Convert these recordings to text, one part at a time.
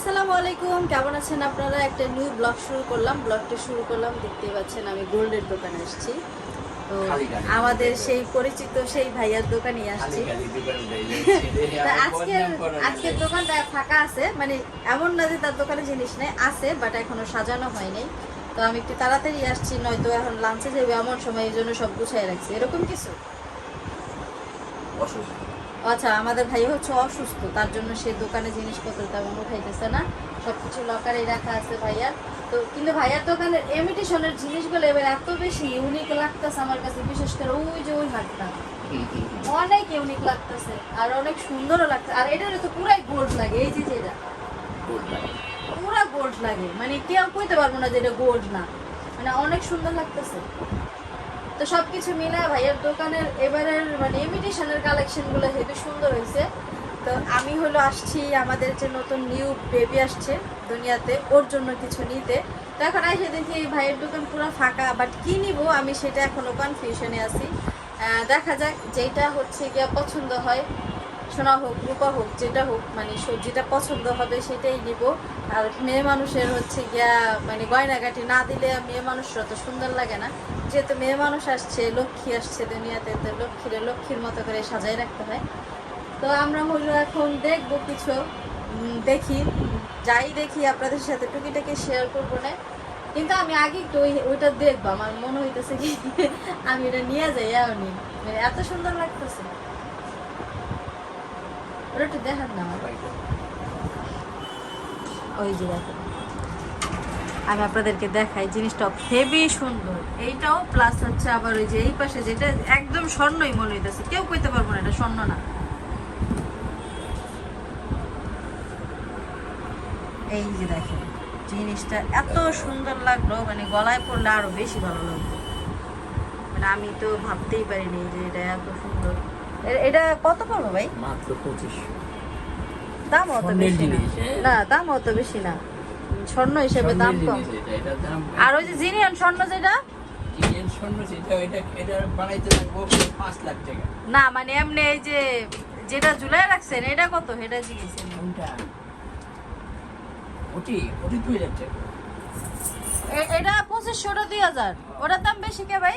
আসসালামু আলাইকুম। কেমন আছেন আপনারা? একটা নিউ ব্লগ শুরু করলাম। ব্লগটা শুরু করলাম দেখতেই পাচ্ছেন আমি গোল্ডের দোকানে এসেছি তো আমাদের সেই পরিচিত সেই ভাইয়ার দোকানে আসছি আজকের আজকের দোকানটা ফাঁকা আছে। মানে এমন না যে তার দোকানে জিনিস নেই আছে বাট এখনও সাজানো হয়নি। তো আমি একটু তাড়াতাড়ি আসছি নয়তো এখন লাঞ্চে যাবে এমন সময় এই জন্য সব গুছাই রাখছি। এরকম কিছু? অসুস্থ আচ্ছা আমাদের ভাই হচ্ছে অসুস্থ তার জন্য সে দোকানে জিনিসপত্র তেমন উঠাইতেছে না সবকিছু লকারে রাখা আছে ভাইয়ার তো কিন্তু ভাইয়ার দোকানের ইমিটেশনের জিনিসগুলো এবার এত বেশি ইউনিক লাগতেছে আমার কাছে বিশেষ করে ওই যে ওই হাটটা। অনেক ইউনিক লাগতেছে আর অনেক সুন্দরও লাগছে আর এটার তো পুরাই গোল্ড লাগে এই যে যেটা। পুরা গোল্ড লাগে। মানে কেউ কইতে পারব না যে এটা গোল্ড না। মানে অনেক সুন্দর লাগতেছে। তো সবকিছু মিলে ভাইয়ের দোকানের এবারের মানে ইমিটেশনের কালেকশনগুলো হেবি সুন্দর হয়েছে, তো আমি হলো আসছি আমাদের যে নতুন নিউ বেবি আসছে দুনিয়াতে, ওর জন্য কিছু নিতে। তো এখন এসে দেখি এই ভাইয়ের দোকান পুরো ফাঁকা বাট কি নিব আমি সেটা এখনও কনফিউশনে আছি। দেখা যাক, যেটা হচ্ছে গিয়া পছন্দ হয়, সোনা হোক, রূপা হোক, যেটা হোক মানে স- যেটা পছন্দ হবে সেটাই নিব। আর মেয়ে মানুষের হচ্ছে গিয়া মানে গয়নাগাটি না দিলে মেয়ে মানুষরা তো সুন্দর লাগে না। যেহেতু মেয়ে মানুষ আসছে, লক্ষ্মী আসছে দুনিয়াতে, তো লক্ষ্মীরে লক্ষ্মীর মতো করে সাজাই রাখতে হয়। তো আমরা হলো এখন দেখব কিছু দেখি, যাই দেখি, আপনাদের সাথে টুকিটাকি শেয়ার করব না। কিন্তু আমি আগে একটু ওই- ওইটা দেখব, আমার মনে হইতেছে কি, আমি এটা নিয়ে যাই এমনি মানে এত সুন্দর লাগতেছে। ওটা একটু দেখান না আমার ওই যে দেখেন। আমি আপনাদেরকে দেখাই জিনিসটা হেভি সুন্দর। এইটাও প্লাস হচ্ছে আবার ওই যে এই পাশে যেটা একদম স্বর্ণই মনে হইতেছে। কেউ কইতে পারব না এটা স্বর্ণ না। এই যে দেখেন জিনিসটা এত সুন্দর লাগল মানে গলায় পড়লে আরও বেশি ভালো লাগল মানে আমি তো ভাবতেই পারিনি যে এটা এত সুন্দর। এটা কত পড়ব ভাই? মাত্র পঁচিশ। দাম অত বেশি না। হ্যাঁ। না দাম অত বেশি না। স্বর্ণ হিসেবে দাম কম। আর ওই যে জিনিয়ান স্বর্ণ যেটা? না মানে এমনি এই যে যেটা ঝুলাই রাখছেন এটা কত? এটা টাকা। এটা পঁচিশশোটা দুই হাজার। ওটার দাম বেশি কে ভাই?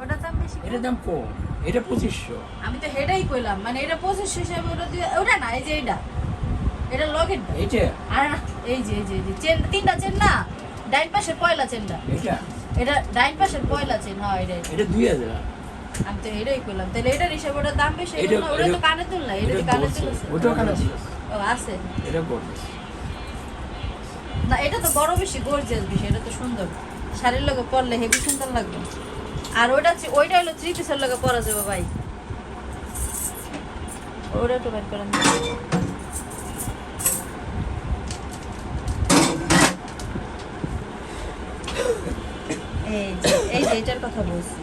ওটার দাম বেশি এটার দাম কম। এটা পঁচিশশো। আমি তো হেডাই কইলাম মানে এটা পঁচিশশো হিসেবে ওটা ওটা না এই যে এটা। এটা লগের এইটা আর না, এই যে এই যে এই যে চেন তিনটা চেন না? ডাইন পাশের পয়লা চেনটা এটা এটা ডাইন পাশের পয়লা চেন হ্যাঁ এটা এটা। এটা দুই হাজার। আমি তো এটাই করলাম। তাহলে এটার হিসাবে ওটার দাম বেশি এটা- ওটা তো কানে তুলনা এটা তো এটা কানে ওটাও কানে। ও আছে। এটা বড় না এটা তো বড় বেশি গর্জিয়াস বেশি এটা তো সুন্দর। শাড়ির লগে পরলে হেভি সুন্দর লাগবে। আর ওইটা ওইটা হলো থ্রি পিসের লগে পরা যাবে ভাই। ওটা একটু বের করেন এই যে এই যে এটার কথা বলছি।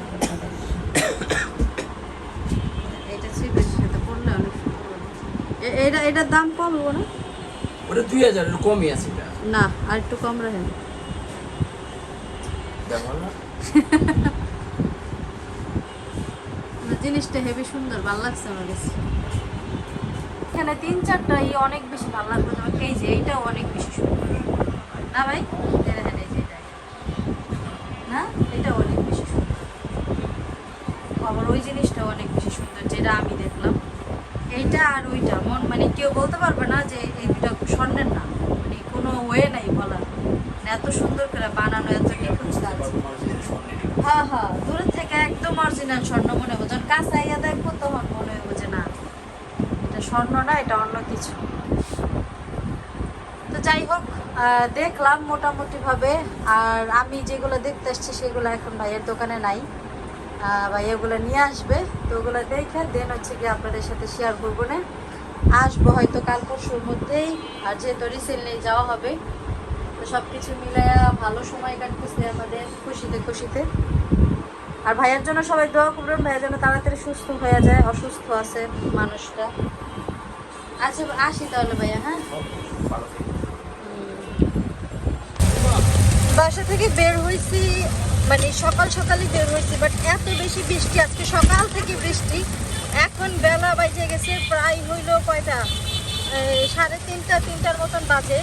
এটা থ্রি সাথে পরলে অনেক সুন্দর এটা এটার দাম কম হব না? ওটা দুই হাজার কমই আছে এটা। না আর একটু কম রাখেন। দেখো না। না, জিনিসটা হেভি সুন্দর ভালো লাগছে আমার কাছে। এখানে তিন চারটা ই অনেক বেশি ভালো লাগবে তোমাকে এই যে এইটাও অনেক বেশি সুন্দর। না ভাই এই দেখেন এই যে এটা না এটাও অনেক বেশি সুন্দর আবার ওই জিনিসটা অনেক বেশি সুন্দর যেটা আমি দেখলাম। এইটা আর ওইটা মন মানে কেউ বলতে পারবে না যে এই দুটা স্বর্ণের না মানে কোনো ওয়ে নাই বলার। মানে এত সুন্দর করে বানানো এত নিখুঁত কাজ হ্যাঁ হ্যাঁ দূরের থেকে একদম অরিজিনাল স্বর্ণ মনে হবে। যখন কাছে আইয়া দেখব তখন মনে হবে যে না এটা স্বর্ণ না এটা অন্য কিছু। তো যাই হোক দেখলাম মোটামুটি ভাবে আর আমি যেগুলো দেখতে আসছি সেগুলো এখন ভাইয়ের দোকানে নাই। আহ, ভাইয়াগুলো নিয়ে আসবে। তো ওগুলো দেখে দেন হচ্ছে কি আপনাদের সাথে শেয়ার করব না। আসব হয়তো কাল পরশুর মধ্যেই। আর যেহেতু রিসেন্টলি যাওয়া হবে তো সব কিছু মিলে ভালো সময় কাটতেছে আমাদের খুশিতে খুশিতে। আর ভাইয়ের জন্য সবাই দোয়া করবেন ভাইয়ের জন্য তাড়াতাড়ি সুস্থ হয়ে যায় অসুস্থ আছে মানুষটা। আচ্ছা আসি তাহলে ভাইয়া হ্যাঁ? বাসা থেকে বের হয়েছি মানে সকাল সকালই বের হয়েছি বাট এত বেশি বৃষ্টি, আজকে সকাল থেকে বৃষ্টি। এখন বেলা বাজে গেছে, প্রায় হইল কয়টা? সাড়ে তিনটা, তিনটার মতন বাজে।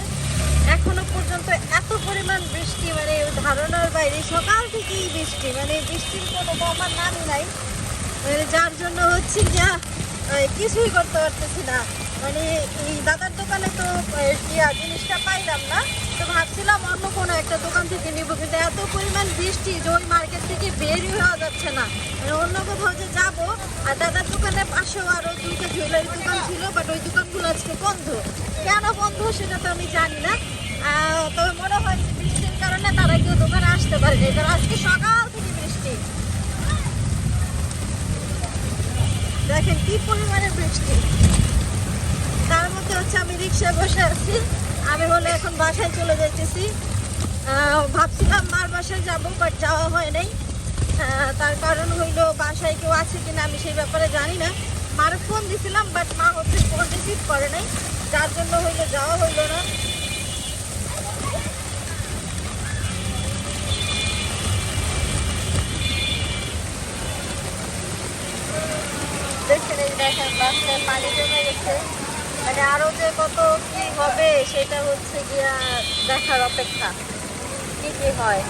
এখনও পর্যন্ত এত পরিমাণ বৃষ্টি মানে ধারণার বাইরে সকাল থেকেই বৃষ্টি মানে বৃষ্টির কোনো কমার নামই নাই। যার জন্য হচ্ছে যে কিছুই করতে পারতেছি না। মানে এই দাদার দোকানে তো জিনিসটা পাইলাম না। তো ভাবছিলাম, অন্য কোনো একটা দোকান থেকে নিব, কিন্তু এত পরিমাণ বৃষ্টি যে ওই মার্কেট থেকে বেরই হওয়া যাচ্ছে না। মানে অন্য কোথাও যে যাব, আর দাদার দোকানের পাশেও আরও দুটো জুয়েলারি দোকান ছিল বাট ওই দোকানগুলো আজকে বন্ধ। কেন বন্ধ সেটা তো আমি জানি না। তবে মনে হয় যে বৃষ্টির কারণে তারা কেউ দোকানে আসতে পারেনি, কারণ আজকে সকাল থেকে বৃষ্টি। দেখেন কি পরিমাণে বৃষ্টি। তার মধ্যে হচ্ছে আমি রিক্সায় বসে আছি। বাসায় চলে যাইতেছি। ভাবছিলাম মার বাসায় যাব বাট যাওয়া হয় নাই। তার কারণ হইল বাসায় কেউ আছে কিনা আমি সেই ব্যাপারে জানি না। মার ফোন দিছিলাম বাট মা হচ্ছে ফোন রিসিভ করে নাই। যার জন্য হইল যাওয়া হইল না। দেখছেন এই দেখেন পানি জমে গেছে। মানে আরও যে কত কি হবে সেটা হচ্ছে গিয়া দেখার অপেক্ষা। কি কি হয়।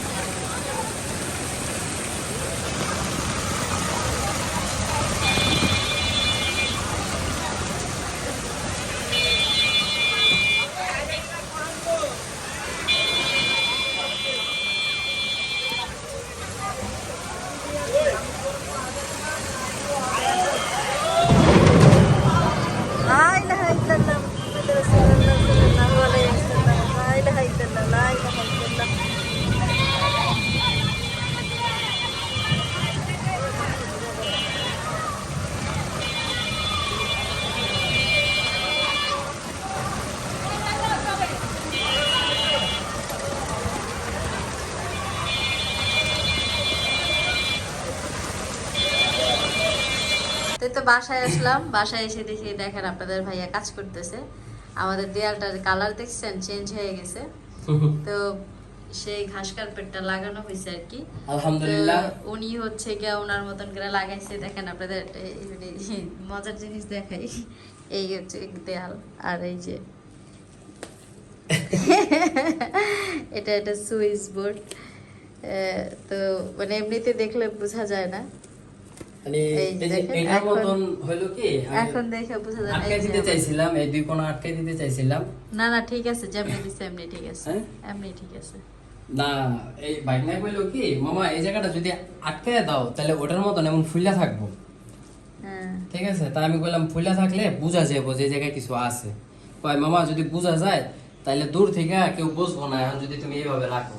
বাসায় আসলাম বাসায় এসে দেখি দেখেন আপনাদের ভাইয়া কাজ করতেছে। আমাদের দেয়ালটার কালার দেখছেন? চেঞ্জ হয়ে গেছে। তো সেই ঘাস কার্পেটটা লাগানো হয়েছে আর কি। আলহামদুলিল্লাহ। উনি হচ্ছে গিয়া ওনার মতন করে লাগাইছে। দেখেন আপনাদের মানে মজার জিনিস দেখাই। এই হচ্ছে দেয়াল আর এই যে এটা একটা সুইচ বোর্ড। তো মানে এমনিতে দেখলে বোঝা যায় না। মানে এই যে এই যে দেখেন, এটার মতন হলো কি? আমি এখন দেখে বোঝা যায় আটকে দিতে চাইছিলাম এই দুই কোণা আটকে দিতে চাইছিলাম। না না ঠিক আছে যেমনি দিছে এমনি ঠিক আছে। হ্যাঁ? এমনি ঠিক আছে। না এই বাইক নাই কইলো কি মামা এই জায়গাটা যদি আটকে দাও তাহলে ওটার মতন এমন ফুলা থাকব। হ্যাঁ। ঠিক আছে? তা আমি বললাম ফুলা থাকলে বুঝা যাব যে জায়গায় কিছু আছে। কয় মামা যদি বুঝা যায় তাহলে দূর থেকে কেউ বুঝব না এখন যদি তুমি এইভাবে রাখো।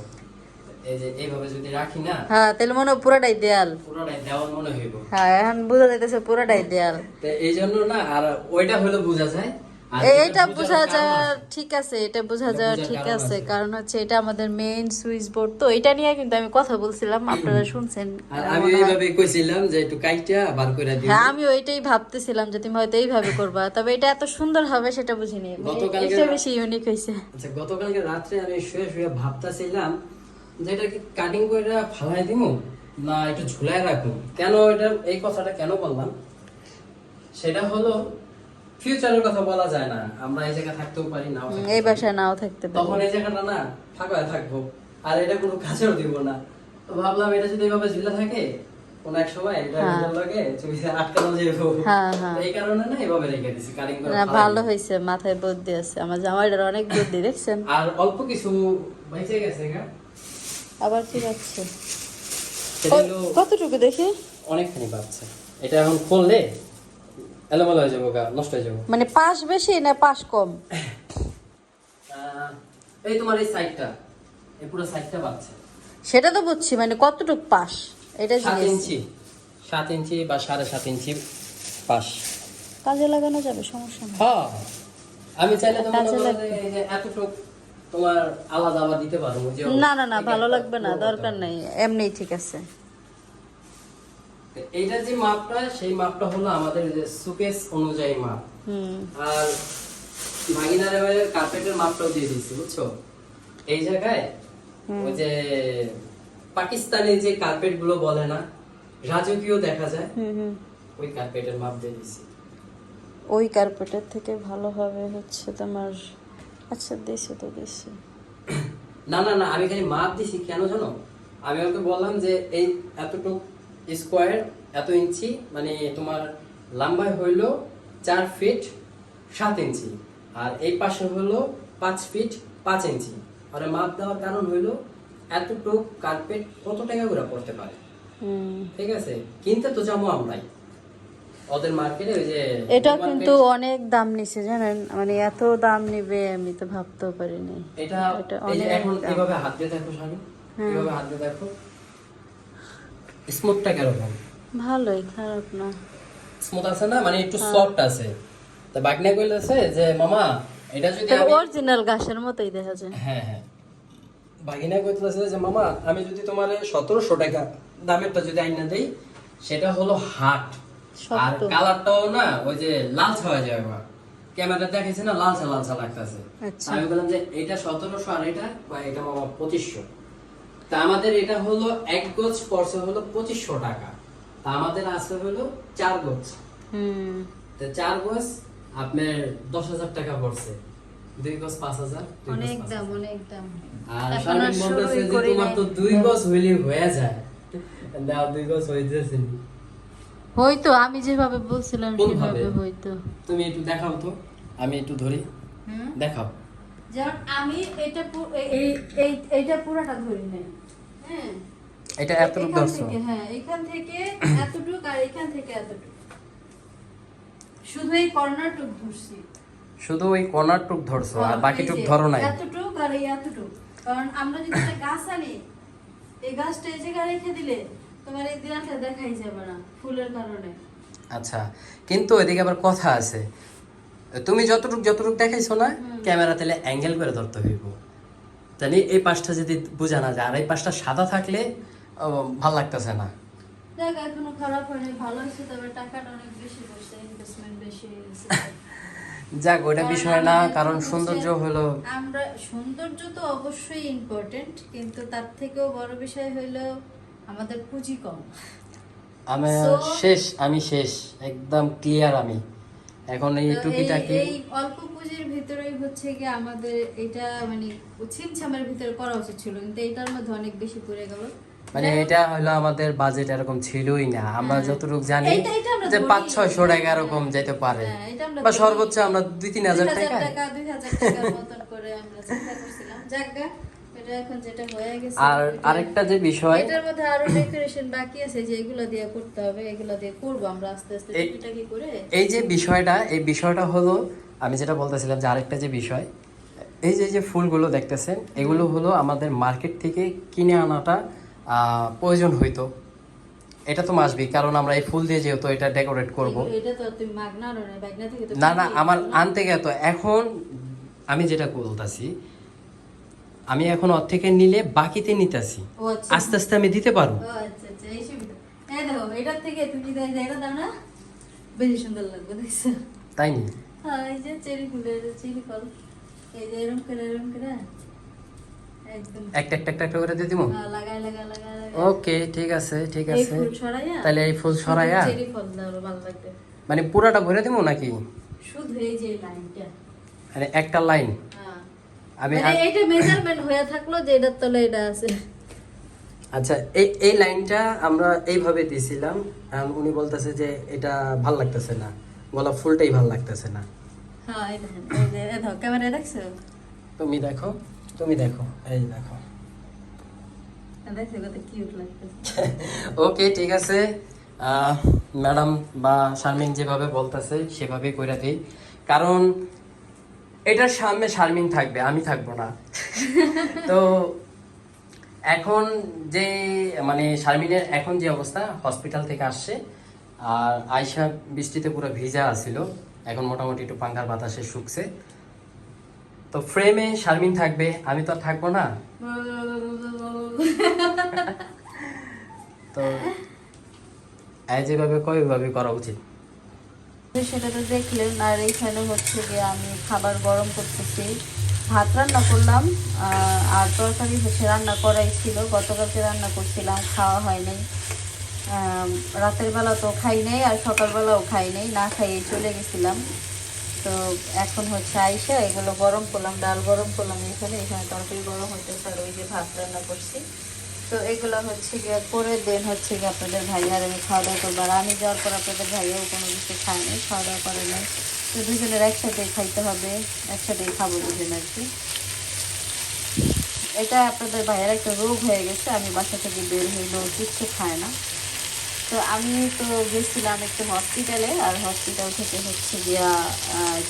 এই যে এইভাবে যদি রাখি না হ্যাঁ তাহলে মনে পুরোটাই দেয়াল। পুরোটাই দেওয়ার মনে হইব। হ্যাঁ এখন বোঝা যাইতেছে পুরোটাই দেয়াল। তো এই জন্য না আর ওইটা হলে বোঝা যায়। আর এ- যেটা এটা বোঝা যায় ঠিক আছে এটা বোঝা যায় ঠিক আছে। কারণ হচ্ছে এটা আমাদের মেইন সুইচ বোর্ড তো এটা নিয়ে কিন্তু আমি কথা বলছিলাম আপনারা শুনছেন আর আমি এইভাবে কইছিলাম যে একটু কাইটা বার করে দিও। হ্যাঁ আমি ওইটাই ভাবতেছিলাম যে তুমি হয়তো এইভাবে করবা তবে এটা এত সুন্দর হবে সেটা বুঝিনি। গতকালকে- বেশি ইউনিক হয়েছে আচ্ছা গতকালকে রাত্রে আমি শুয়ে শুয়ে ভাবতাছিলাম যে এটা কি কাটিং করে ফালাই দিমু না একটু ঝুলাই রাখব কেন এটা এই কথাটা কেন বললাম? সেটা হলো ফিউচারের কথা বলা যায় না। আমরা এই জায়গায় থাকতেও পারি নাও এই পারি। বাসায় নাও থাকতে তখন এই জায়গাটা না ফাঁকা থাকব। আর এটা কোনো কাজেও দিব না। তো ভাবলাম এটা যদি এভাবে ঝুলে থাকে কোন এক সময় এটা হ্যাঁ। লগে তুমি আটকানো যাব হ্যাঁ, হ্যাঁ। এই কারণে না এভাবে রেখে দিছি করে না ভালো। হয়েছে মাথায় বুদ্ধি আছে। আমার জামাইটার অনেক বুদ্ধি দেখছেন? আর অল্প কিছু বেঁচে গেছে গা। আবার কি যাচ্ছে কতটুকু দেখি? অনেকখানি পাচ্ছে এটা এখন খুললে এলোমেলো হয়ে যাব গা নষ্ট হয়ে যাব। মানে পাশ বেশি না পাশ কম? এই তোমার এই সাইডটা এই পুরো সাইডটা পাচ্ছে সেটা তো বুঝছি মানে কতটুকু পাশ? এটা সাত ইঞ্চি সাত ইঞ্চি বা সাড়ে সাত ইঞ্চি পাশ। কাজে লাগানো যাবে সমস্যা নেই। হ্যাঁ আমি চাইলে তো কাজে করো লাগবে। যে এই যে এতটুক তোমার আলাদা আলাদা দিতে পারব যে না না না ভালো লাগবে না পুরো দরকার। নেই এমনি ঠিক আছে। এইটা যে মাপটা সেই মাপটা হলো আমাদের যে সুকেস অনুযায়ী মাপ। আর ভাগিনার কার্পেটের মাপটাও দিয়ে দিয়েছি বুঝছ? এই জায়গায় ওই যে পাকিস্তানি যে কার্পেটগুলো বলে না রাজকীয় দেখা যায় ওই কার্পেটের মাপ দিয়ে দিয়েছি। ওই কার্পেটের থেকে ভালো হবে হচ্ছে তোমার আচ্ছা দেশে তো দেশে না না না আমি খালি মাপ দিছি কেন জানো? আমি ওকে বললাম যে এই এতটুকু স্কোয়ার এত ইঞ্চি মানে তোমার লম্বায় হইল চার ফিট সাত ইঞ্চি আর এই পাশে হলো পাঁচ ফিট পাঁচ ইঞ্চি। আর মাপ দেওয়ার কারণ হইল এতটুকু কার্পেট কত টাকা করে পড়তে পারে? ঠিক আছে? কিনতে তো যাব আমরাই। ওদের মার্কেটে ওই যে এটা কিন্তু অনেক দাম নিছে জানেন? মানে এত দাম নিবে আমি তো ভাবতেও পারিনি। এটা এটা এখন এভাবে হাত দিয়ে দেখো স্বামী? হ্যাঁ। এভাবে হাত দিয়ে দেখো? স্মুথটা কীরকম? ভালোই খারাপ না। স্মুথ আছে না? মানে একটু সফট আছে। তো বাগনা কইলেছে যে মামা এটা যদি অরিজিনাল ঘাসের মতোই দেখা যায়। হ্যাঁ হ্যাঁ। বাগিনা কইতেছে যে মামা আমি যদি তোমার সতেরোশো টাকা দামেরটা যদি আইনা দেই সেটা হলো হাট। আর কালারটাও না ওই যে লালচা হয়ে যাবে বা ক্যামেরা দেখাইছে না লালচা লালচা লাগতেছে। আচ্ছা। আমি বললাম যে এটা সতেরোশো আর এটা বা এটা মামা পঁচিশশো। তা আমাদের এটা হলো এক গজ পড়ছে হলো পঁচিশশো টাকা। তা আমাদের আছে হলো চার গজ। হুম। তো চার গজ আপনার দশ হাজার টাকা পড়ছে। দুই গজ পাঁচ হাজার অনেক দাম অনেক দাম। আর আর বলতেছে যে তোমার তো দুই গজ হইলে হয়ে যায়। দাও দুই গজ হইতেছে। হয়তো আমি যেভাবে বলছিলাম সেভাবে হয়তো। তুমি একটু দেখাও তো। আমি একটু ধরি। দেখাও। যেমন আমি এটা এই- এই এই এইটা পুরাটা ধরি নাই। হ্যাঁ। এটা এতটুকু ধরছো হ্যাঁ এখান থেকে এতটুক আর এখান থেকে এতটুক। শুধু এই কর্নারটুক ধরছি। শুধু ওই কর্নার টুক ধরছো আর বাকিটুক ধরো নাই। এতটুক আর এই এতটুক। কারণ আমরা যদি একটা গাছ আনি এই গাছটা এই জায়গায় রেখে দিলে তোমার এই দেখাই যাবে না ফুলের কারণে। আচ্ছা কিন্তু এদিকে আবার কথা আছে। তুমি যতটুক যতটুক দেখাইছো না ক্যামেরা তাহলে অ্যাঙ্গেল করে ধরতে হইব। তাহলে এই পাশটা যদি বোঝা না যায় আর এই পাশটা সাদা থাকলে ভালো লাগতেছে না। দেখ এখনও খারাপ হয়নি ভালো হয়েছে তবে টাকাটা অনেক বেশি পড়ছে ইনভেস্টমেন্ট বেশি যাক কারণ বিষয় না কারণ সৌন্দর্য হলো। আমরা সৌন্দর্য তো অবশ্যই ইম্পর্টেন্ট কিন্তু তার থেকেও বড় বিষয় হইল আমাদের পুঁজি কম। আমি শেষ আমি শেষ একদম ক্লিয়ার আমি। এখন এই টুকিটাকি এই অল্প পুঁজির ভিতরেই হচ্ছে কি আমাদের এটা মানে ছিমছামের ভিতরে করা উচিত ছিল কিন্তু এটার মধ্যে অনেক বেশি পড়ে গেল। মানে এটা হলো আমাদের বাজেট এরকম ছিলই না। আমরা হ্যাঁ। যতটুকু জানি যে। পাঁচ ছয়শো টাকা এরকম যেতে পারে। হ্যাঁ, বা সর্বোচ্চ আমরা দুই তিন হাজার টাকা টাকা দুই হাজার টাকার মতন করে আমরা চিন্তা করছিলাম। যাক। এটা এখন যেটা হয়ে গেছে আর আরেকটা যে বিষয় এটার মধ্যে আরও ডেকোরেশন বাকি আছে যে এগুলো দিয়ে করতে হবে এগুলো দিয়ে করব আমরা আস্তে আস্তে টুকিটাকি করে। এই যে বিষয়টা এই বিষয়টা হলো আমি যেটা বলতেছিলাম যে আরেকটা যে বিষয় এই যে যে ফুলগুলো দেখতেছেন এগুলো হলো আমাদের মার্কেট থেকে কিনে আনাটা প্রয়োজন হইতো। এটা তো মাসবি কারণ আমরা এই ফুল দিয়ে যেহেতু এটা ডেকোরেট করব। না না আমার আনতে গেত এখন আমি যেটা বলতাছি আমি এখন ওর থেকে নিলে বাকিতে নিতেছি। আচ্ছা। আস্তে আস্তে আমি দিতে পারব। আচ্ছা আচ্ছা তাই নি? হ্যাঁ একটা একটা একটা একটা করে দিয়ে দিব? হ্যাঁ, ওকে ঠিক আছে ঠিক আছে। ফুল তাহলে এই মানে পুরাটা ভরে দিব নাকি? শুধু এই যে লাইনটা। মানে একটা লাইন? হ্যাঁ। আমি মানে মেজারমেন্ট হয়ে থাকল যে এটার তলে এটা আছে। আচ্ছা এই এই লাইনটা আমরা এইভাবে দিছিলাম উনি বলতেছে যে এটা ভালো লাগতেছে না। গোলাপ ফুলটাই ভালো লাগতেছে না। হ্যাঁ ক্যামেরা দেখছ? তুমি দেখো তুমি দেখো এই দেখো। ওকে ঠিক আছে। ম্যাডাম বা শারমিন যেভাবে বলতেছে সেভাবেই করে দিই। কারণ এটার সামনে শারমিন থাকবে আমি থাকব না। তো এখন যে মানে শারমিনের এখন যে অবস্থা হসপিটাল থেকে আসছে আর আয়সা বৃষ্টিতে পুরো ভিজা আছিল এখন মোটামুটি একটু পাঙ্খার বাতাসে শুকছে। তো ফ্রেমে শারমিন থাকবে আমি তো আর থাকব না। তো যেভাবে কয় ওইভাবে করা উচিত। সেটা তো দেখলেন, আর এইখানে হচ্ছে যে আমি খাবার গরম করতেছি। ভাত রান্না করলাম আর তরকারি হচ্ছে রান্না করাই ছিল। গতকালকে রান্না করছিলাম, খাওয়া হয় নাই রাতের বেলা তো খাই নাই, আর সকালবেলাও খাই নাই, না খাইয়ে চলে গেছিলাম। তো এখন হচ্ছে আইসা এগুলো গরম করলাম, ডাল গরম করলাম এখানে এখানে তরকারি গরম হইতেছে, আর ওই যে ভাত রান্না করছি। তো এগুলো হচ্ছে গিয়ে করে দেন হচ্ছে গিয়ে আপনাদের ভাইয়া আর আমি খাওয়া দাওয়া করব। আর আমি যাওয়ার পর আপনাদের ভাইয়াও কোনো কিছু খায় নাই খাওয়া দাওয়া করে নাই। তো দুজনের একসাথে খাইতে হবে, একসাথেই খাব দুজন আর কি। এটা আপনাদের ভাইয়ের একটা রোগ হয়ে গেছে, আমি বাসা থেকে বের হইলেও কিচ্ছু খায় না। তো আমি তো গেছিলাম একটু হসপিটালে আর হসপিটাল থেকে হচ্ছে গিয়া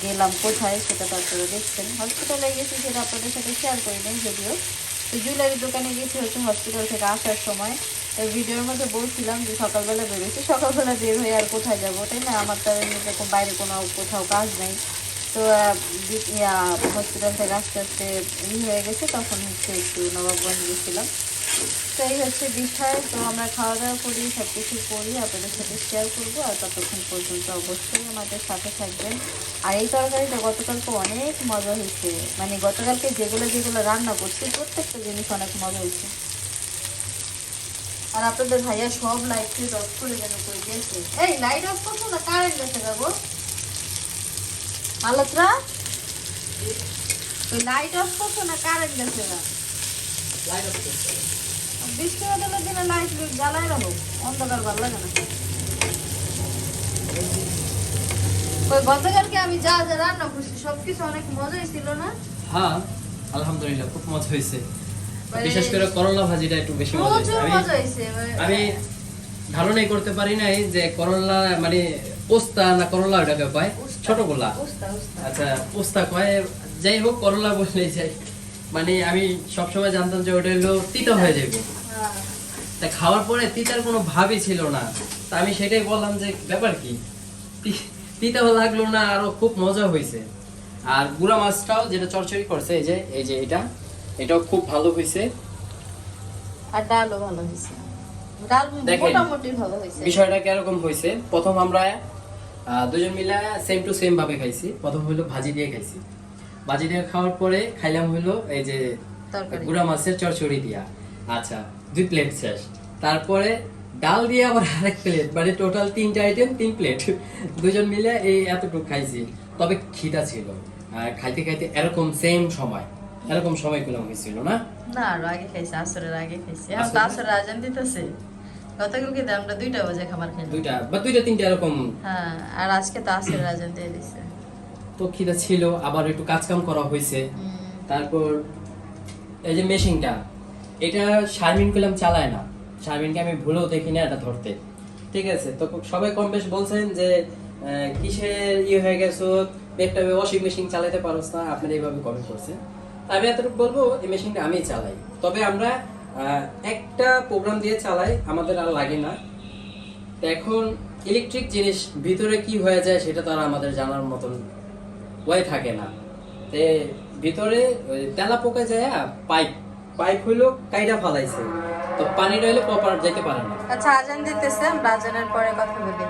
গেলাম কোথায় সেটা তো আপনারা দেখছেন। হসপিটালে গেছি সেটা আপনাদের সাথে শেয়ার করি নাই, যদিও। তো জুয়েলারির দোকানে গিয়েছি হচ্ছে হসপিটাল থেকে আসার সময় ভিডিওর মধ্যে বলছিলাম যে সকালবেলা বেরোচ্ছি সকালবেলা বের হয়ে আর কোথায় যাব? তাই না? আমার তো এরকম বাইরে কোনো কোথাও কাজ নেই। তো হসপিটাল থেকে আস্তে আস্তে ই হয়ে গেছে, তখন হচ্ছে একটু নবাবগঞ্জ গেছিলাম। তো এই হচ্ছে বিষয়। তো আমরা খাওয়া দাওয়া করি সব কিছু করি আপনাদের সাথে শেয়ার করব আর ততক্ষণ পর্যন্ত অবশ্যই আমাদের সাথে থাকবেন। আর এই তরকারিটা গতকালকে অনেক মজা হয়েছে। মানে গতকালকে যেগুলো যেগুলো রান্না করছি প্রত্যেকটা জিনিস অনেক মজা হয়েছে। আর আপনাদের ভাইয়া সব লাইট অফ করে যেন করে দিয়েছে। এই লাইট অফ করছ না কারেন্ট গেছে যাব মালতরা লাইট অফ করছ না কারেন্ট গেছে না? বৃষ্টি বাদলের দিনে লাইট জ্বালাই রাখো অন্ধকার ভালো লাগে না। ওই গতকালকে আমি যা যা রান্না করছি সবকিছু অনেক মজাই ছিল না? হ্যাঁ আলহামদুলিল্লাহ খুব মজা হয়েছে। মানে- বিশেষ করে করলা ভাজিটা একটু বেশি মজা হয়েছে। আমি মজা হয়েছে মানে- আমি ধারণাই করতে পারি নাই যে করলা মানে পোস্তা না করলা ওটাকে কয়। ছোট গোলা। আচ্ছা পোস্তা কয়? যাই হোক করলা বসলে যাই মানে আমি সবসময় জানতাম যে ওটা হলো তিতা হয়ে যাবে। তা খাওয়ার পরে তিতার কোনো ভাবই ছিল না। তা আমি সেটাই বললাম যে ব্যাপার কি? তিতাও লাগল না আরও খুব মজা হয়েছে আর গুড়া মাছটাও যেটা চরচড়ি করছে এই যে এই যে এটা এটাও খুব ভালো হয়েছে আর ডালও ভালো হয়েছে বিষয়টা কীরকম হয়েছে প্রথম আমরা দুজন মিলে সেম টু সেম ভাবে খাইছি। প্রথম হলো ভাজি দিয়ে খাইছি। ভাজি দিয়ে খাওয়ার পরে খাইলাম হলো এই যে। গুড়া মাছের চরচড়ি দিয়া। আচ্ছা দুই প্লেট শেষ। তারপরে ডাল দিয়ে আবার আরেক প্লেট মানে টোটাল তিনটা আইটেম তিন প্লেট দুজন মিলে এই এতটুকু খাইছি। তবে খিদা ছিল। আর খাইতে খাইতে এরকম সেম সময় এরকম সময়গুলো হয়েছিল না? না আরও আগে খাইছে আসরের আগে খাইছে। আসরে? আসরের আজান দিতেছে। গতকালকে তো আমরা দুইটা বাজে খাবার খাইলাম দুইটা বা দুইটা তিনটা এরকম। হ্যাঁ আর আজকে তো আসরের আজান দিয়ে দিছে। তো খিদা ছিল আবার একটু কাজ কাম করা হয়েছে। তারপর এই যে মেশিনটা এটা শারমিন কলাম চালায় না। শারমিনকে আমি ভুলেও দেখি না এটা ধরতে। ঠিক আছে, তো সবাই কম বেশ বলছেন যে কিসের ইয়ে হয়ে গেছো? একটা ওয়াশিং মেশিন চালাতে পারোস না, আপনারা এইভাবে কমেন্ট করছেন। আমি এতটুকু বলব, এই মেশিনটা আমি চালাই। তবে আমরা একটা প্রোগ্রাম দিয়ে চালাই, আমাদের আর লাগে না। এখন ইলেকট্রিক জিনিস ভিতরে কি হয়ে যায় সেটা তো আর আমাদের জানার মতন ওয়াই থাকে না। তে ভিতরে তেলা পোকা যায় পাইপ পাইপ হইল কাইটা ফালাইছে। তো পানিটা হইলে প্রপার যেতে পারে না। আচ্ছা আজান দিতেছে, আমরা আজানের পরে কথা বলি।